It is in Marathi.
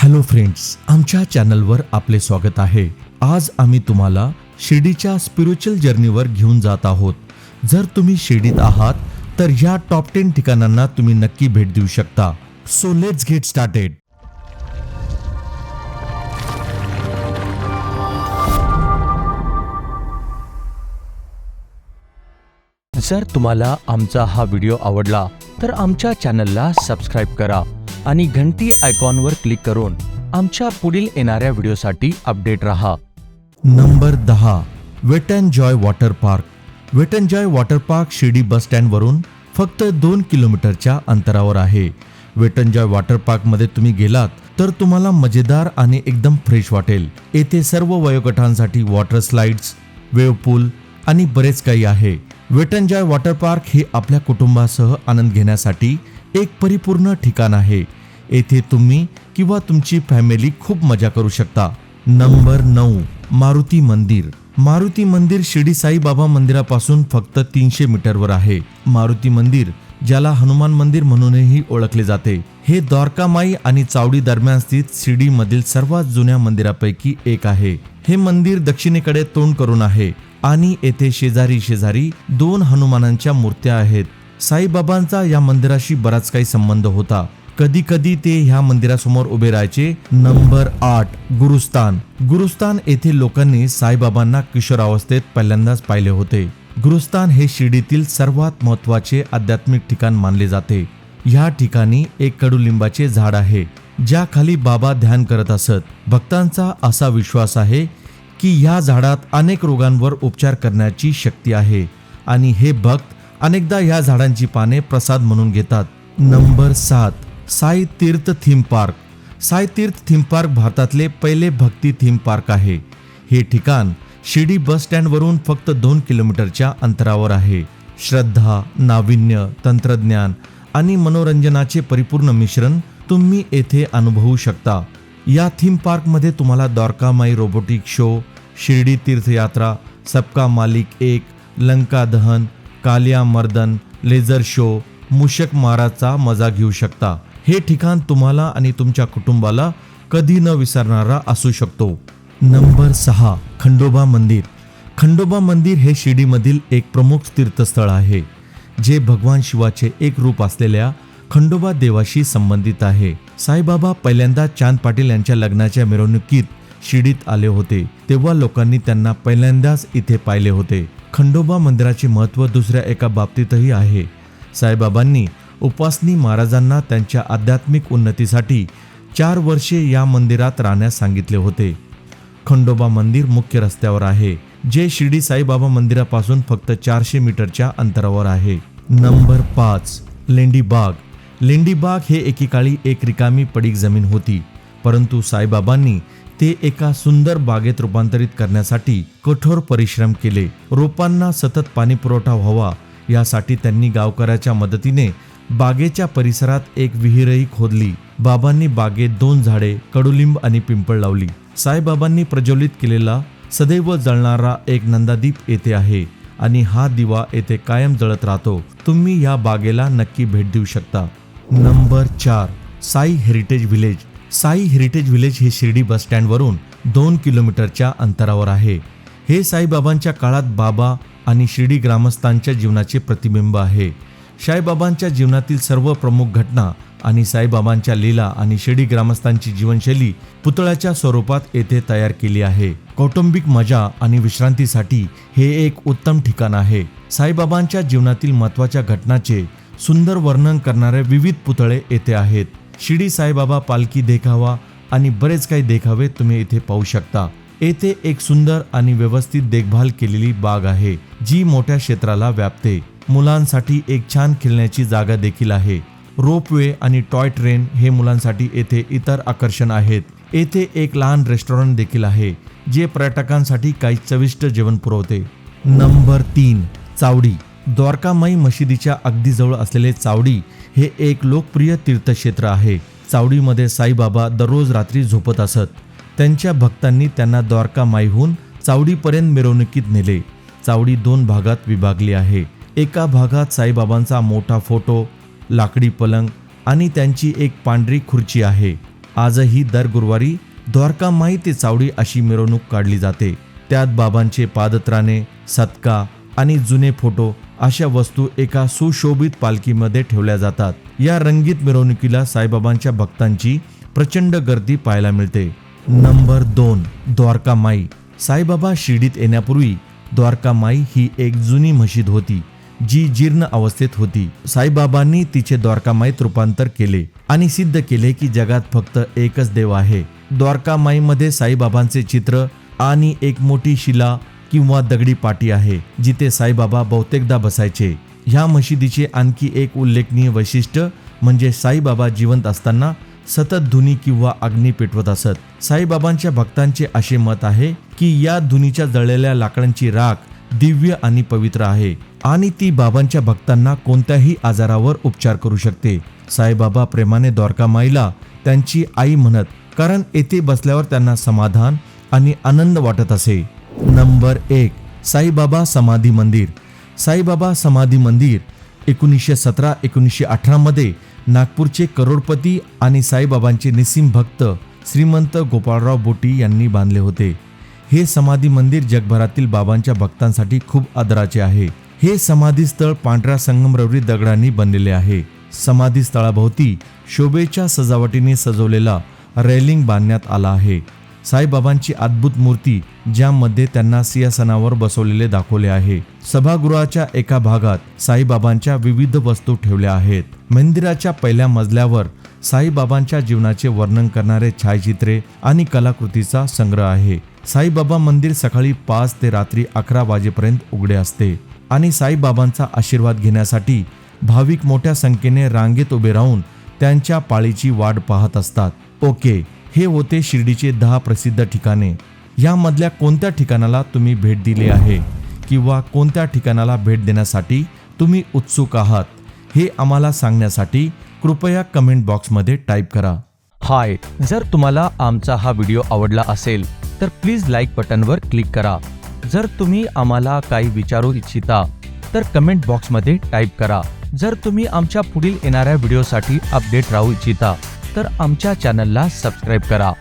हॅलो फ्रेंड्स आमच्या चॅनलवर आपले स्वागत आहे. आज आम्ही तुम्हाला शिर्डीच्या स्पिरिच्युअल जर्नीवर घेऊन जात आहोत. जर तुम्ही शिर्डीत आहात तर ह्या टॉप टेन ठिकाणांना तुम्ही नक्की भेट देऊ शकता. सो लेट्स गेट स्टार्टेड जर तुम्हाला आमचा हा व्हिडिओ आवडला तर आमच्या चॅनलला सबस्क्राईब करा. आणि घंटी आयकॉनवर क्लिक करून आमच्या पुढील येणाऱ्या व्हिडिओसाठी अपडेट रहा. नंबर दहा wet and joy water park. Wet and joy water park Shirdi bus स्टँडवरून फक्त दोन किलोमीटरच्या अंतरावर आहे. वेट अँड जॉय वॉटर पार्कमध्ये तुम्ही गेलात तर तुम्हाला मजेदार आणि एकदम फ्रेश वाटेल. येथे सर्व वयोगटांसाठी वॉटर स्लाइड्स वेव पूल आणि बरेच काही आहे. Wet and joy water park हे आपल्या कुटुंबासह आनंद घेण्यासाठी एक परिपूर्ण ठिकाण आहे. येथे तुम्ही किंवा तुमची फॅमिली खूप मजा करू शकता. नंबर नऊ मारुती मंदिर. मारुती मंदिर शिर्डी साईबाबा मंदिरापासून फक्त तीनशे मीटरवर आहे. मारुती मंदिर ज्याला हनुमान मंदिर म्हणूनही ओळखले जाते हे द्वारकामाई आणि चावडी दरम्यान स्थित शिर्डी मधील सर्वात जुन्या मंदिरापैकी एक आहे. हे मंदिर दक्षिणेकडे तोंड करून आहे आणि येथे शेजारी शेजारी दोन हनुमानांच्या मूर्त्या आहेत. साईबाबांचा या मंदिराशी बराच काही संबंध होता. कधी कधी ते ह्या मंदिरासमोर उभे राहायचे. नंबर आठ गुरुस्थान. गुरुस्थान येथे लोकांनी साईबाबांना किशोरावस्थेत पहिल्यांदाच पाहिले होते. गुरुस्थान हे शिर्डीतील सर्वात महत्त्वाचे आध्यात्मिक ठिकाण मानले जाते. ह्या ठिकाणी एक कडुलिंबाचे झाड आहे ज्या खाली बाबा ध्यान करत असत. भक्तांचा असा विश्वास आहे की या झाडात अनेक रोगांवर उपचार करण्याची शक्ती आहे आणि हे भक्त अनेकदा या झाडांची पाने प्रसाद म्हणून घेतात. नंबर सात Sai Tirth theme park. Sai Tirth theme park भारतातले पहिले भक्ती थीम पार्क आहे. हे ठिकाण शिर्डी बस स्टँडवरून फक्त दोन किलोमीटरच्या अंतरावर आहे. श्रद्धा नाविन्य तंत्रज्ञान आणि मनोरंजनाचे परिपूर्ण मिश्रण तुम्ही येथे अनुभवू शकता. या थीम पार्कमध्ये तुम्हाला द्वारकामाई रोबोटिक शो शिर्डी तीर्थयात्रा सबका मालिक एक लंका दहन कालिया मर्दन लेझर शो मूषक माराचा मजा घेऊ शकता. हे ठिकाण तुम्हाला आणि तुमच्या कुटुंबाला कधी न विसरणारा असू शकतो. नंबर सहा खंडोबा मंदिर. खंडोबा मंदिर हे शिर्डीमधील एक प्रमुख तीर्थस्थळ आहे जे भगवान शिवाचे एक रूप असलेल्या खंडोबा देवाशी संबंधित आहे. साईबाबा पहिल्यांदा चांद पाटील यांच्या लग्नाच्या मिरवणुकीत शिर्डीत आले होते तेव्हा लोकांनी त्यांना पहिल्यांदाच इथे पाहिले होते. खंडोबा मंदिराचे महत्त्व दुसऱ्या एका बाबतीतही आहे. साईबाबांनी उपासनी महाराजांना त्यांच्या आध्यात्मिक उन्नतीसाठी चार वर्षे या मंदिरात राहण्यास सांगितले होते. खंडोबा मंदिर मुख्य रस्त्यावर आहे जे शिर्डी साईबाबा मंदिरापासून फक्त चारशे मीटरच्या अंतरावर आहे. नंबर पाच लेंडीबाग लेंडीबाग हे एकेकाळी एक रिकामी पडीक जमीन होती परंतु साईबाबांनी ते एका सुंदर बागेत रूपांतरित करण्यासाठी कठोर परिश्रम केले. रोपांना सतत पाणी पुरवठा व्हावा यासाठी त्यांनी गावकऱ्याच्या मदतीने बागेच्या परिसरात एक विहीरही खोदली. बाबांनी बागेत दोन झाडे कडुलिंब आणि पिंपळ लावली. साईबाबांनी प्रज्वलित केलेला सदैव जळणारा एक नंदादीप येथे आहे आणि हा दिवा येथे कायम जळत राहतो. तुम्ही या बागेला नक्की भेट देऊ शकता. नंबर चार Sai heritage village. Sai heritage village हे शिर्डी बस स्टँडवरून दोन किलोमीटरच्या अंतरावर आहे. हे साईबाबांच्या काळात बाबा आणि शिर्डी ग्रामस्थांच्या जीवनाचे प्रतिबिंब आहे. साईबाबांच्या जीवनातील सर्व प्रमुख घटना आणि साईबाबांच्या लीला आणि शेडी ग्रामस्थांची जीवनशैली पुतळ्याच्या स्वरूपात येथे तयार केली आहे. कौटुंबिक मजा आणि विश्रांतीसाठी हे एक उत्तम ठिकाण आहे. साईबाबांच्या जीवनातील महत्त्वाच्या घटनाचे सुंदर वर्णन करणारे विविध पुतळे येथे आहेत. शिडी साईबाबा पालखी देखावा आणि बरेच काही देखावे तुम्ही इथे पाहू शकता. येथे एक सुंदर आणि व्यवस्थित देखभाल केलेली बाग आहे जी मोठ्या क्षेत्राला व्यापते. मुलांसाठी एक छान खेळण्याची जागा देखील आहे. रोपवे आणि टॉय ट्रेन हे मुलांसाठी येथे इतर आकर्षण आहेत. येथे एक लहान रेस्टॉरंट देखील आहे जे पर्यटकांसाठी काही चविष्ट जेवण पुरवते. नंबर तीन चावडी. द्वारकामाई मशिदीच्या अगदी जवळ असलेले चावडी हे एक लोकप्रिय तीर्थक्षेत्र आहे. चावडीमध्ये साईबाबा दररोज रात्री झोपत असत. त्यांच्या भक्तांनी त्यांना द्वारकामाईहून चावडीपर्यंत मिरवणुकीत नेले. चावडी दोन भागात विभागली आहे. एका भागात साईबाबांचा मोठा फोटो लाकडी पलंग आणि त्यांची एक पांढरी खुर्ची आहे. आजही दर गुरुवारी द्वारका माई ते चावडी अशी मिरवणूक काढली जाते. त्यात बाबांचे पादत्राणे सत्का आणि जुने फोटो अशा वस्तू एका सुशोभित पालखीमध्ये ठेवल्या जातात. या रंगीत मिरवणुकीला साईबाबांच्या भक्तांची प्रचंड गर्दी पाहायला मिळते. नंबर दोन द्वारका माई. साईबाबा शिर्डीत येण्यापूर्वी द्वारका माई ही एक जुनी मशीद होती. जी जीर्ण अवस्थेत होती. साईबाबांनी तिचे द्वारकामाईत रूपांतर केले आणि सिद्ध केले की जगात फक्त एकच देव आहे. द्वारकामाईमध्ये साईबाबांचे चित्र आणि एक मोठी शिला किंवा दगडी पाटी आहे जिथे साईबाबा बहुतेकदा बसायचे. ह्या मशिदीचे आणखी एक उल्लेखनीय वैशिष्ट्य म्हणजे साईबाबा जिवंत असताना सतत धुनी किंवा अग्नी पेटवत असत. साईबाबांच्या भक्तांचे असे मत आहे की या धुनीच्या जळलेल्या लाकडांची राख दिव्य आणि पवित्र आहे आणि ती बाबांच्या भक्तांना कोणत्याही आजारावर उपचार करू शकते. साईबाबा प्रेमाने द्वारकामाईला त्यांची आई म्हणत कारण येथे बसल्यावर त्यांना समाधान आणि आनंद वाटत असे. नंबर एक साईबाबा समाधी मंदिर. साईबाबा समाधी मंदिर एकोणीसशे सतरा एकोणीसशे अठरामध्ये नागपूरचे करोडपती आणि साईबाबांचे निसीम भक्त श्रीमंत गोपाळराव बोटी यांनी बांधले होते. हे समाधी मंदिर जगभरातील बाबांच्या भक्तांसाठी खूप आदराचे आहे. हे समाधी स्थळ पांढऱ्या संगमरवरी दगडांनी बनलेले आहे. समाधी स्थळाभोवती शोभेच्या सजावटीने सजवलेला रेलिंग बांधण्यात आला आहे. साईबाबांची अद्भुत मूर्ती ज्यामध्ये त्यांना सिंहासनावर बसवलेले दाखवले आहे. सभागृहाच्या एका भागात साईबाबांच्या विविध वस्तू ठेवल्या आहेत. मंदिराच्या पहिल्या मजल्यावर साईबाबांच्या जीवनाचे वर्णन करणारे छायाचित्रे आणि कलाकृतीचा संग्रह आहे. साईबाबा मंदिर सकाळी पाच ते रात्री अकरा वाजेपर्यंत उघडे असते आणि साईबाबांचा आशीर्वाद घेण्यासाठी भाविक मोठ्या संख्येने रांगेत उभे राहून त्यांच्या पाळीची वाट पाहत असतात. ओके हे होते शिर्डीचे दहा प्रसिद्ध ठिकाणे. यामधल्या कोणत्या ठिकाणाला तुम्ही भेट दिली आहे? किंवा कोणत्या ठिकाणाला भेट देण्यासाठी तुम्ही उत्सुक आहात? हे आम्हाला सांगण्यासाठी कृपया कमेंट बॉक्समध्ये टाईप करा. हाय जर तुम्हाला आमचा हा व्हिडिओ आवडला असेल तर प्लीज लाईक बटनवर क्लिक करा. जर तुम्ही आम्हाला काही विचारू इच्छिता तर कमेंट बॉक्समध्ये टाईप करा. जर तुम्ही आमच्या पुढील येणाऱ्या व्हिडिओसाठी अपडेट राहू इच्छिता तर आमच्या चॅनलला सबस्क्राईब करा.